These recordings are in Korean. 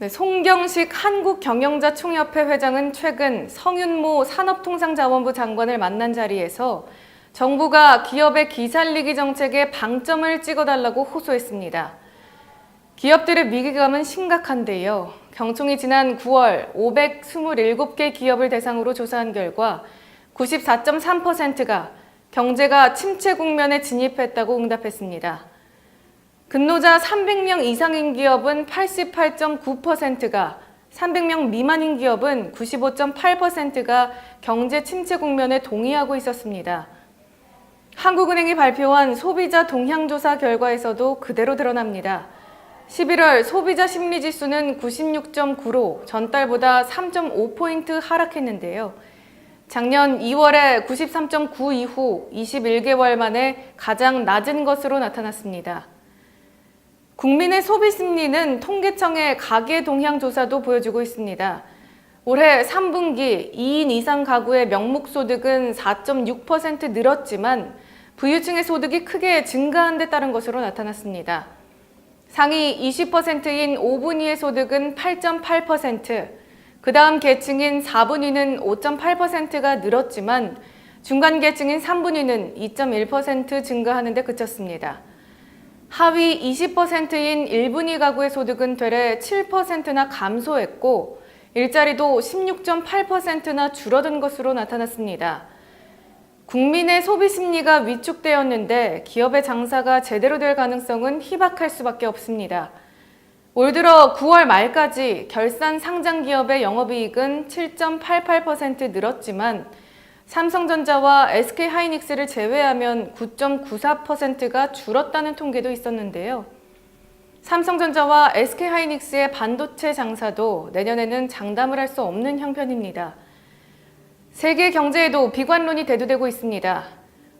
네, 송경식 한국경영자총협회 회장은 최근 성윤모 산업통상자원부 장관을 만난 자리에서 정부가 기업의 기살리기 정책에 방점을 찍어달라고 호소했습니다. 기업들의 위기감은 심각한데요. 경총이 지난 9월 527개 기업을 대상으로 조사한 결과 94.3%가 경제가 침체 국면에 진입했다고 응답했습니다. 근로자 300명 이상인 기업은 88.9%가 300명 미만인 기업은 95.8%가 경제 침체 국면에 동의하고 있었습니다. 한국은행이 발표한 소비자 동향조사 결과에서도 그대로 드러납니다. 11월 소비자 심리지수는 96.9로 전달보다 3.5포인트 하락했는데요. 작년 2월에 93.9 이후 21개월 만에 가장 낮은 것으로 나타났습니다. 국민의 소비 심리는 통계청의 가계 동향 조사도 보여주고 있습니다. 올해 3분기 2인 이상 가구의 명목 소득은 4.6% 늘었지만 부유층의 소득이 크게 증가한 데 따른 것으로 나타났습니다. 상위 20%인 5분위의 소득은 8.8%, 그 다음 계층인 4분위는 5.8%가 늘었지만 중간 계층인 3분위는 2.1% 증가하는 데 그쳤습니다. 하위 20%인 1분위 가구의 소득은 되레 7%나 감소했고 일자리도 16.8%나 줄어든 것으로 나타났습니다. 국민의 소비 심리가 위축되었는데 기업의 장사가 제대로 될 가능성은 희박할 수밖에 없습니다. 올 들어 9월 말까지 결산 상장 기업의 영업이익은 7.88% 늘었지만 삼성전자와 SK하이닉스를 제외하면 9.94%가 줄었다는 통계도 있었는데요. 삼성전자와 SK하이닉스의 반도체 장사도 내년에는 장담을 할 수 없는 형편입니다. 세계 경제에도 비관론이 대두되고 있습니다.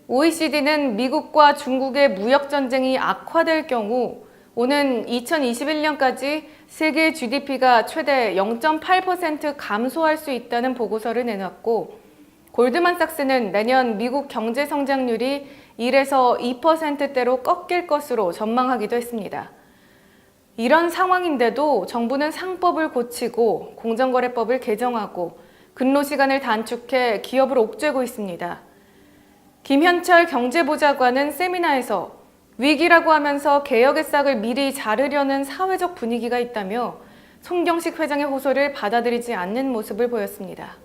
OECD는 미국과 중국의 무역 전쟁이 악화될 경우 오는 2021년까지 세계 GDP가 최대 0.8% 감소할 수 있다는 보고서를 내놨고 골드만삭스는 내년 미국 경제 성장률이 1에서 2%대로 꺾일 것으로 전망하기도 했습니다. 이런 상황인데도 정부는 상법을 고치고 공정거래법을 개정하고 근로 시간을 단축해 기업을 옥죄고 있습니다. 김현철 경제보좌관은 세미나에서 위기라고 하면서 개혁의 싹을 미리 자르려는 사회적 분위기가 있다며 송경식 회장의 호소를 받아들이지 않는 모습을 보였습니다.